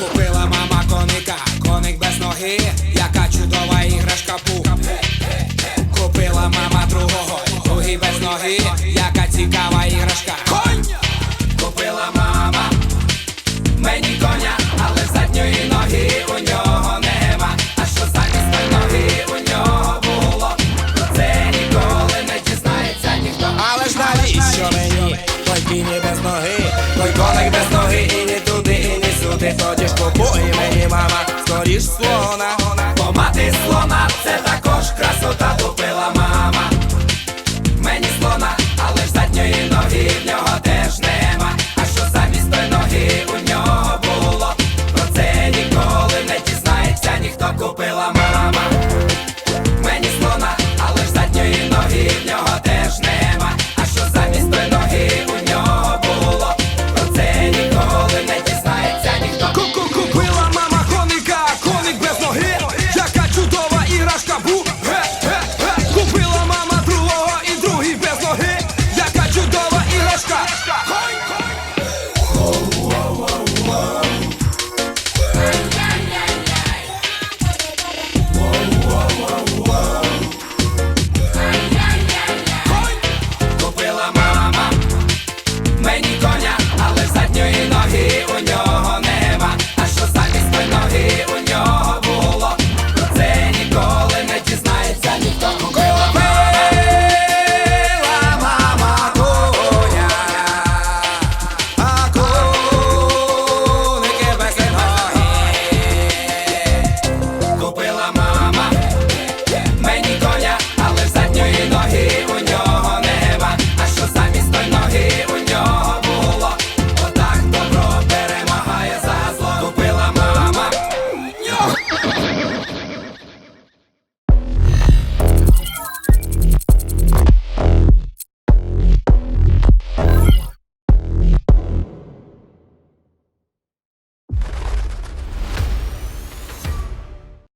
Купила мама коника, коник без ноги, яка чудова іграшка пух. Купила мама другого, другий без ноги, яка цікава іграшка. Конь! Купила мама мені коня, але задньої ноги у нього нема. А що замість ноги у нього було? Про це ніколи не дізнається ніхто. Але ж навіщо мені? となって